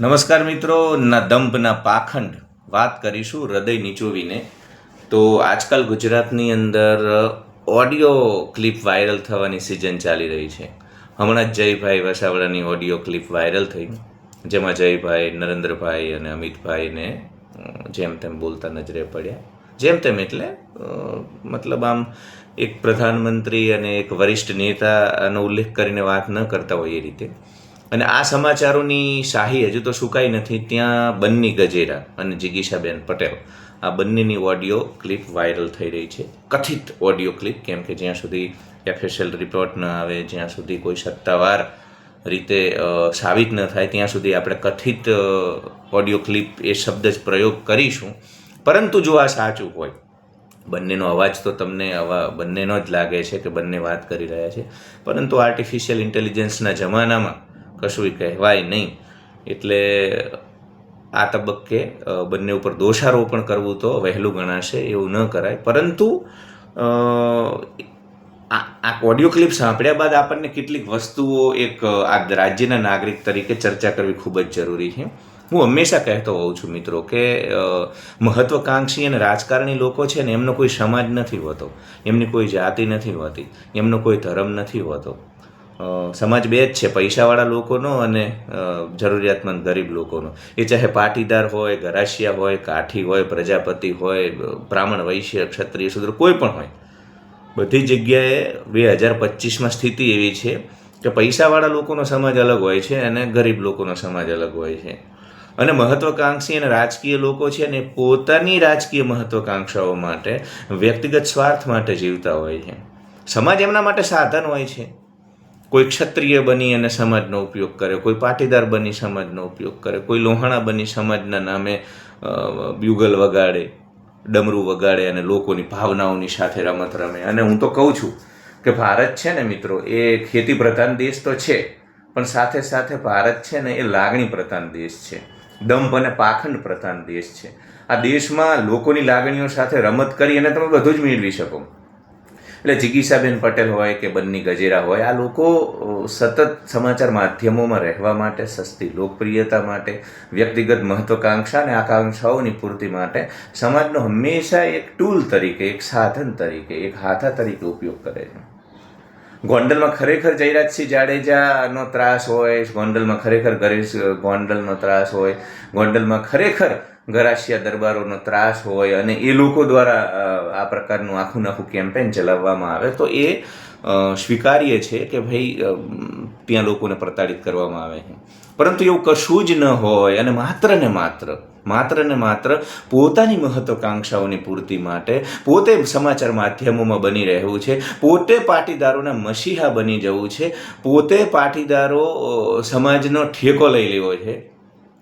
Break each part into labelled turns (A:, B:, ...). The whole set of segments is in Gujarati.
A: નમસ્કાર મિત્રો, ના દંભના પાખંડ વાત કરીશું હૃદય નીચોવીને. તો આજકાલ ગુજરાતની અંદર ઓડિયો ક્લિપ વાયરલ થવાની સિઝન ચાલી રહી છે. હમણાં જ જયભાઈ વસાવડાની ઓડિયો ક્લિપ વાયરલ થઈ. જેમાં જયભાઈ, નરેન્દ્રભાઈ અને અમિતભાઈને જેમ તેમ બોલતા નજરે પડ્યા. જેમ તેમ એટલે મતલબ આમ એક પ્રધાનમંત્રી અને એક વરિષ્ઠ નેતાનો ઉલ્લેખ કરીને વાત ન કરતા હોય એ રીતે. અને આ સમાચારોની શાહી હજુ તો સુકાઈ નથી, ત્યાં બન્ની ગજેરા અને જિગીશાબેન પટેલ. આ બંનેની ઓડિયો ક્લિપ વાયરલ થઈ રહી છે. કથિત ઓડિયો ક્લિપ, કેમ કે જ્યાં સુધી એફએસએલ રિપોર્ટ ન આવે, જ્યાં સુધી કોઈ સત્તાવાર રીતે સાબિત ન થાય, ત્યાં સુધી આપણે કથિત ઓડિયો ક્લિપ એ શબ્દ જ પ્રયોગ કરીશું. પરંતુ જો આ સાચું હોય, બંનેનો અવાજ તો તમને અવા, બંનેનો જ લાગે છે કે બંને વાત કરી રહ્યા છે. પરંતુ આર્ટિફિશિયલ ઇન્ટેલિજન્સના જમાનામાં કશું કહેવાય નહીં. એટલે આ તબક્કે બંને ઉપર દોષારોપણ કરવું તો વહેલું ગણાશે એવું ન કરાય. પરંતુ આ ઓડિયો ક્લિપ સાંભળ્યા બાદ આપણને કેટલીક વસ્તુઓ એક આ રાજ્યના નાગરિક તરીકે ચર્ચા કરવી ખૂબ જ જરૂરી છે. હું હંમેશા કહેતો હોઉં છું મિત્રો કે મહત્વકાંક્ષી અને રાજકારણી લોકો છે ને એમનો કોઈ સમાજ નથી હોતો. એમની કોઈ જાતિ નથી હોતી. એમનો કોઈ ધર્મ નથી હોતો. સમાજ બે જ છે, પૈસાવાળા લોકોનો અને જરૂરિયાતમંદ ગરીબ લોકોનો. એ ચાહે પાટીદાર હોય, ગરાસિયા હોય, કાઠી હોય, પ્રજાપતિ હોય, બ્રાહ્મણ, વૈશ્ય, ક્ષત્રિય, શુદ્ર, કોઈ પણ હોય. બધી જગ્યાએ બે હજાર પચીસમાં સ્થિતિ એવી છે કે પૈસાવાળા લોકોનો સમાજ અલગ હોય છે અને ગરીબ લોકોનો સમાજ અલગ હોય છે. અને મહત્વકાંક્ષી અને રાજકીય લોકો છે ને પોતાની રાજકીય મહત્વકાંક્ષાઓ માટે વ્યક્તિગત સ્વાર્થ માટે જીવતા હોય છે. સમાજ એમના માટે સાધન હોય છે. કોઈ ક્ષત્રિય બની અને સમાજનો ઉપયોગ કરે કોઈ પાટીદાર બની સમાજનો ઉપયોગ કરે કોઈ લોહાણા બની સમાજના નામે બ્યુગલ વગાડે, ડમરું વગાડે અને લોકોની ભાવનાઓની સાથે રમત રમે. અને હું તો કહું છું કે ભારત છે ને મિત્રો, એ ખેતી પ્રધાન દેશ તો છે, પણ સાથે સાથે ભારત છે ને એ લાગણી પ્રધાન દેશ છે દંભ અને પાખંડ પ્રધાન દેશ છે. આ દેશમાં લોકોની લાગણીઓ સાથે રમત કરી અને તમે બધું જ મેળવી શકો. એટલે જિગીશાબેન પટેલ હોય કે બન્ની ગજેરા હોય, આ લોકો સતત સમાચાર માધ્યમોમાં રહેવા માટે, સસ્તી લોકપ્રિયતા માટે, વ્યક્તિગત મહત્વકાંક્ષા અને આકાંક્ષાઓની પૂર્તિ માટે સમાજનો હંમેશા એક ટૂલ તરીકે, એક સાધન તરીકે, એક હાથા તરીકે ઉપયોગ કરે છે. ગોંડલમાં ખરેખર જયરાજસિંહ જાડેજાનો ત્રાસ હોય, ગોંડલમાં ખરેખર ગરેશ ગોંડલનો ત્રાસ હોય, ગોંડલમાં ખરેખર ગરાસિયા દરબારોનો ત્રાસ હોય અને એ લોકો દ્વારા આ પ્રકારનું આખું આખું કેમ્પેન ચલાવવામાં આવે, તો એ સ્વીકાર્ય છે કે ભાઈ ત્યાં લોકોને પ્રતાડિત કરવામાં આવે છે. પરંતુ એવું કશું જ ન હોય અને માત્ર ને માત્ર માત્ર ને માત્ર પોતાની મહત્વકાંક્ષાઓની પૂર્તિ માટે પોતે સમાચાર માધ્યમોમાં બની રહેવું છે, પોતે પાટીદારોના મસીહા બની જવું છે, પોતે પાટીદારો સમાજનો ઠેકો લઈ લેવો છે.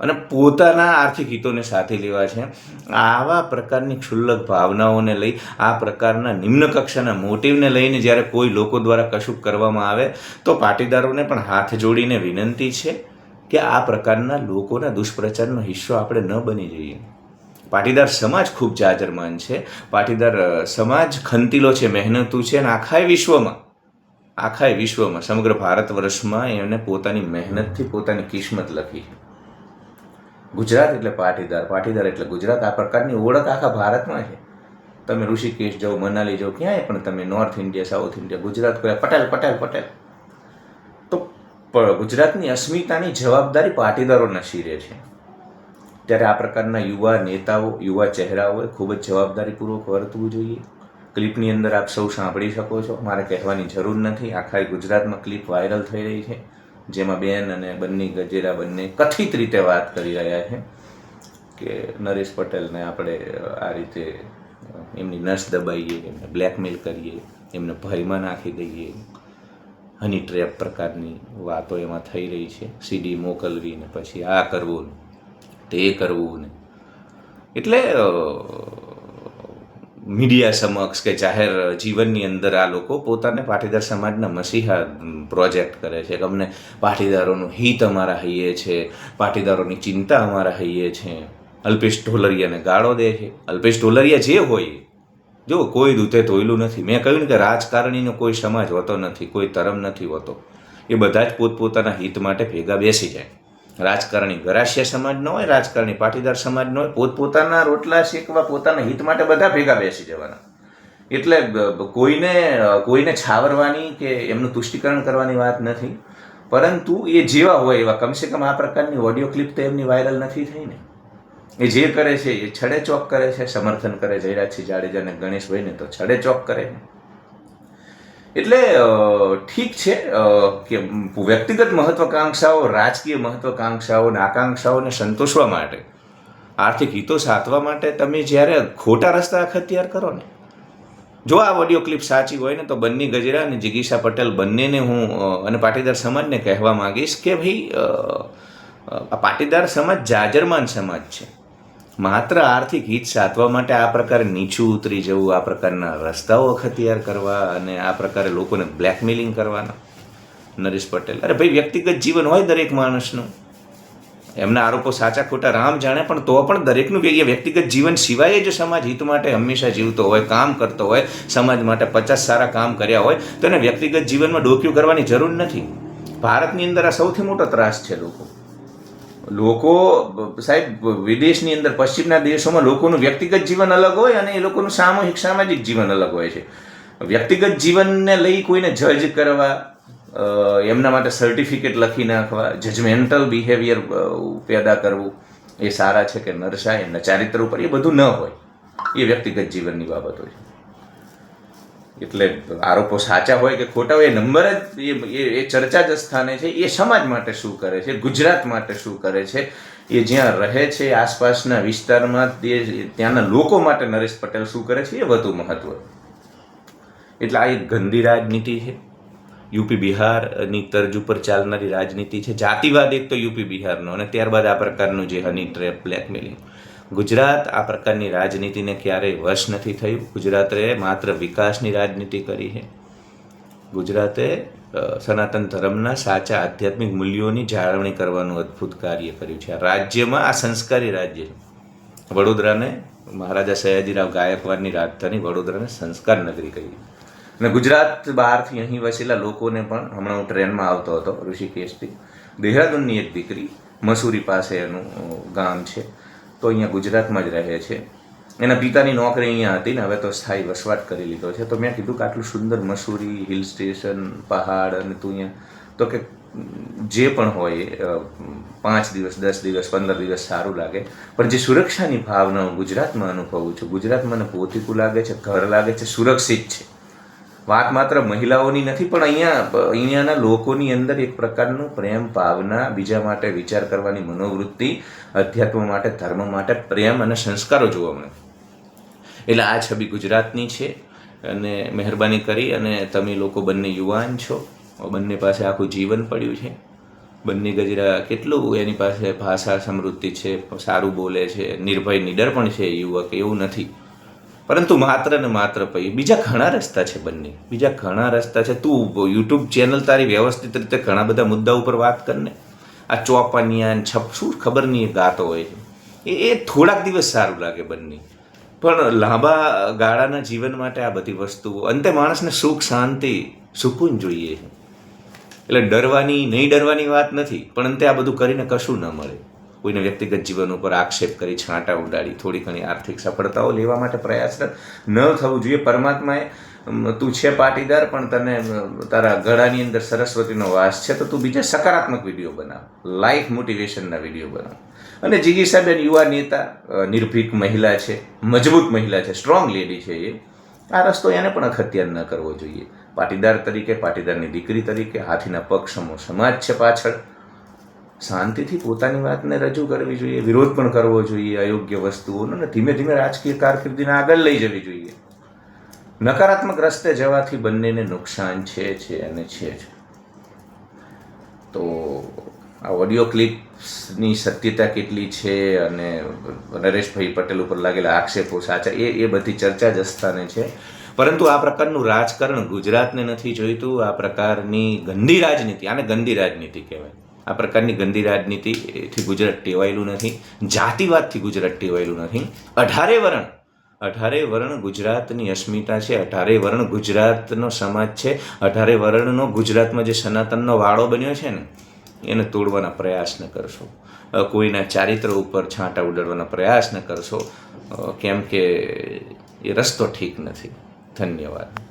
A: અને પોતાના આર્થિક હિતોને સાથે લેવા છે. આવા પ્રકારની ક્ષુલ્લક ભાવનાઓને લઈ, આ પ્રકારના નિમ્ન કક્ષાના મોટિવને લઈને જ્યારે કોઈ લોકો દ્વારા કશુંક કરવામાં આવે, તો પાટીદારોને પણ હાથ જોડીને વિનંતી છે કે આ પ્રકારના લોકોના દુષ્પ્રચારનો હિસ્સો આપણે ન બની જઈએ. પાટીદાર સમાજ ખૂબ જાજરમાન છે. પાટીદાર સમાજ ખંતીલો છે, મહેનતુ છે અને આખાય વિશ્વમાં આખાય વિશ્વમાં, સમગ્ર ભારત વર્ષમાં એમને પોતાની મહેનતથી પોતાની કિસ્મત લખી છે. ગુજરાત એટલે પાટીદાર. પાટીદાર એટલે ગુજરાત. આ પ્રકારની ઓળખ આખા ભારતમાં છે. તમે ઋષિકેશ જાઓ, મનાલી જાઓ, ક્યાંય પણ તમે north India south India Gujarat કોઈ પટેલ પટેલ પટેલ. તો ગુજરાતની અસ્મિતાની જવાબદારી પાટીદારોના શિરે છે. ત્યારે આ પ્રકારના યુવા નેતાઓ, યુવા ચહેરાઓએ ખૂબ જ જવાબદારીપૂર્વક વર્તવું જોઈએ. ક્લિપની અંદર આપ સૌ સાંભળી શકો છો. મારે કહેવાની જરૂર નથી. આખા ગુજરાતમાં ક્લિપ વાયરલ થઈ રહી છે. જેમાં બેન અને બંને ગજેરા બંને કથિત રીતે વાત કરી રહ્યા છે કે નરેશ પટેલને આપણે આ રીતે એમની નસ દબાઈએ, એમને બ્લેકમેલ કરીએ, એમને ભયમાં નાખી દઈએ. હની ટ્રેપ પ્રકારની વાતો એમાં થઈ રહી છે. સીડી મોકલવી ને પછી આ કરવું તે કરવું ને. એટલે મીડિયા સમક્ષ કે જાહેર જીવનની અંદર આ લોકો પોતાને પાટીદાર સમાજના મસીહા પ્રોજેક્ટ કરે છે. કે અમને પાટીદારોનું હિત અમારા હૈયે છે, પાટીદારોની ચિંતા અમારા હૈયે છે. અલ્પેશ ઢોલરિયાને ગાળો દે છે. અલ્પેશ ઢોલરિયા જે હોય, જો કોઈ દૂતે તોયલું નથી. મેં કહ્યું ને કે રાજકારણીનો કોઈ સમાજ હોતો નથી, કોઈ ધર્મ નથી હોતો. એ બધા જ પોતપોતાના હિત માટે ભેગા બેસી જાય. રાજકારણી ગરાશિયા સમાજનો હોય, રાજકારણી પાટીદાર સમાજનો હોય, પોતપોતાના રોટલા શેકવા, પોતાના હિત માટે બધા ભેગા બેસી જવાના. એટલે કોઈને કોઈને છાવરવાની કે એમનું તુષ્ટિકરણ કરવાની વાત નથી, પરંતુ એ જેવા હોય એવા, કમસે કમ આ પ્રકારની ઓડિયો ક્લિપ તો એમની વાયરલ નથી થઈ ને. એ જે કરે છે એ છડે ચોક કરે છે, સમર્થન કરે જયરાજસિંહ જાડેજા અને ગણેશભાઈને તો છડે ચોક કરે છે એટલે ઠીક છે કે વ્યક્તિગત મહત્વકાંક્ષાઓ, રાજકીય મહત્વકાંક્ષાઓ અને આકાંક્ષાઓને સંતોષવા માટે, આર્થિક હિતો સાધવા માટે તમે જ્યારે ખોટા રસ્તા અખત્યાર કરો ને, જો આ ઓડિયો ક્લિપ સાચી હોય ને, તો બંને ગજરા અને જિગીશા પટેલ બંનેને હું અને પાટીદાર સમાજને કહેવા માંગીશ કે ભાઈ આ પાટીદાર સમાજ જાજરમાન સમાજ છે. માત્ર આર્થિક હિત સાધવા માટે આ પ્રકારે નીચું ઉતરી જવું, આ પ્રકારના રસ્તાઓ અખતિયાર કરવા અને આ પ્રકારે લોકોને બ્લેકમેલિંગ કરવાના. નરેશ પટેલ, અરે ભાઈ, વ્યક્તિગત જીવન હોય દરેક માણસનું. એમના આરોપો સાચા ખોટા રામ જાણે, પણ તો પણ દરેકનું વ્ય- વ્યક્તિગત જીવન સિવાય જો સમાજ હિત માટે હંમેશા જીવતો હોય, કામ કરતો હોય, સમાજ માટે પચાસ સારા કામ કર્યા હોય, તો એને વ્યક્તિગત જીવનમાં ડોક્યું કરવાની જરૂર નથી. ભારતની અંદર આ સૌથી મોટો ત્રાસ છે લોકો. લોકો, સાહેબ, વિદેશની અંદર, પશ્ચિમના દેશોમાં લોકોનું વ્યક્તિગત જીવન અલગ હોય અને એ લોકોનું સામૂહિક, સામાજિક જીવન અલગ હોય છે. વ્યક્તિગત જીવનને લઈ કોઈને જજ કરવા એમના માટે સર્ટિફિકેટ લખી નાખવા જજમેન્ટલ બિહેવિયર પેદા કરવું, એ સારા છે કે નરસાય, એમના ચારિત્ર ઉપર, એ બધું ન હોય. એ વ્યક્તિગત જીવનની બાબત છે. એટલે આરોપો સાચા હોય કે ખોટા હોય, એ નંબર જ, એ- એ ચર્ચા જ સ્થાને છે, એ સમાજ માટે શું કરે છે, ગુજરાત માટે શું કરે છે, એ જ્યાં રહે છે, આસપાસના વિસ્તારમાં તે, ત્યાંના લોકો માટે નરેશ પટેલ શું કરે છે, એ વધુ મહત્વ. એટલે આ એક ગંદી રાજનીતિ છે. યુપી બિહારની તર્જ ઉપર ચાલનારી રાજનીતિ છે. જાતિવાદ એક તો યુપી બિહારનો, અને ત્યારબાદ આ પ્રકારનું જે હની ટ્રેપ, બ્લેકમેલિંગ. ગુજરાત આ પ્રકારની રાજનીતિને ક્યારેય વશ નથી થયું. ગુજરાતે માત્ર વિકાસની રાજનીતિ કરી છે. ગુજરાતે સનાતન ધર્મના સાચા આધ્યાત્મિક મૂલ્યોની જાળવણી કરવાનું અદ્ભુત કાર્ય કર્યું છે. આ રાજ્યમાં, આ સંસ્કારી રાજ્ય છે. વડોદરાને મહારાજા સયાજીરાવ ગાયકવાડની રાજધાની વડોદરાને સંસ્કાર નગરી કહી. અને ગુજરાત બહારથી અહીં વસેલા લોકોને પણ હમણાં હું ટ્રેનમાં આવતો હતો, ઋષિકેશથી. દેહરાદૂનની એક દીકરી, મસૂરી પાસે એનું ગામ છે. તો અહીંયા ગુજરાતમાં જ રહે છે. એના પિતાની નોકરી અહીંયા હતી ને, હવે તો સ્થાયી વસવાટ કરી લીધો છે. તો મેં કીધું કે આટલું સુંદર મસૂરી, હિલ સ્ટેશન, પહાડ અને તું અહીંયા, તો કે જે પણ હોય પાંચ દિવસ, દસ દિવસ, પંદર દિવસ સારું લાગે. પણ જે સુરક્ષાની ભાવના હું ગુજરાતમાં અનુભવું છું, ગુજરાતમાં મને પોતીકું લાગે છે, ઘર લાગે છે, સુરક્ષિત છે. વાત માત્ર મહિલાઓની નથી, પણ અહીંયા અહીંયાના લોકોની અંદર એક પ્રકારનું પ્રેમ ભાવના, બીજા માટે વિચાર કરવાની મનોવૃત્તિ, અધ્યાત્મ માટે, ધર્મ માટે પ્રેમ અને સંસ્કારો જોવા મળે. એટલે આ છબી ગુજરાતની છે અને મહેરબાની કરી અને તમે લોકો બંને યુવાન છો. બંને પાસે આખું જીવન પડ્યું છે. બંને ગજરા કેટલું એની પાસે ભાષા સમૃદ્ધિ છે, સારું બોલે છે, નિર્ભય, નિડર પણ છે યુવક, એવું નથી. પરંતુ માત્ર ને માત્ર પછી બીજા ઘણા રસ્તા છે બંને. બીજા ઘણા રસ્તા છે. તું યુટ્યુબ ચેનલ તારી વ્યવસ્થિત રીતે ઘણા બધા મુદ્દા ઉપર વાત કરને આ ચોપાનિયા છપ, શું ખબર નહીં ગાતો હોય છે. એ એ થોડાક દિવસ સારું લાગે બંને. પણ લાંબા ગાળાના જીવન માટે આ બધી વસ્તુઓ, અંતે માણસને સુખ, શાંતિ, સુકૂન જોઈએ એટલે ડરવાની, નહીં ડરવાની વાત નથી, પણ અંતે આ બધું કરીને કશું ન મળે. કોઈને વ્યક્તિગત જીવન ઉપર આક્ષેપ કરી છાંટા ઉડાડી. થોડી ઘણી આર્થિક સફળતાઓ લેવા માટે પ્રયાસરત ન થવું જોઈએ. પરમાત્માએ તું છે પાટીદાર, પણ તને તારા ગળાની અંદર સરસ્વતીનો વાસ છે, તો તું બીજા સકારાત્મક વીડિયો બનાવ. લાઈફ મોટિવેશનના વીડિયો બનાવ. અને જીગી સાહેબ યુવા નેતા નિર્ભીક મહિલા છે, મજબૂત મહિલા છે સ્ટ્રોંગ લેડી છે એ. આ રસ્તો એને પણ અખત્યાર ન કરવો જોઈએ. પાટીદાર તરીકે, પાટીદારની દીકરી તરીકે, હાથીના પક્ષમો સમાજ છે પાછળ. શાંતિથી પોતાની વાતને રજૂ કરવી જોઈએ, વિરોધ પણ કરવો જોઈએ અયોગ્ય વસ્તુઓનો ને ધીમે ધીમે રાજકીય કારકિર્દીને આગળ લઈ જવી જોઈએ. નકારાત્મક રસ્તે જવાથી બંનેને નુકસાન છે છે અને છે જ. તો આ ઓડિયો ક્લિપ્સની સત્યતા કેટલી છે અને નરેશભાઈ પટેલ ઉપર લાગેલા આક્ષેપો સાચા, એ એ બધી ચર્ચા જ સ્થાને છે. પરંતુ આ પ્રકારનું રાજકારણ ગુજરાતને નથી જોઈતું, આ પ્રકારની ગંદી રાજનીતિ, આને ગંદી રાજનીતિ કહેવાય. આ પ્રકારની ગંદી રાજનીતિથી ગુજરાત ટેવાયેલું નથી, જાતિવાદથી ગુજરાત ટેવાયેલું નથી. અઢારે વર્ણ અઢારે વર્ણ ગુજરાતની અસ્મિતા છે, અઢારે વર્ણ ગુજરાતનો સમાજ છે, અઢારે વર્ણનો ગુજરાતમાં જે સનાતનનો વાળો બન્યો છે ને, એને તોડવાના પ્રયાસ ન કરશો. કોઈના ચારિત્ર ઉપર છાંટા ઉડાડવાના પ્રયાસ ન કરશો. કેમ કે એ રસ્તો ઠીક નથી. ધન્યવાદ.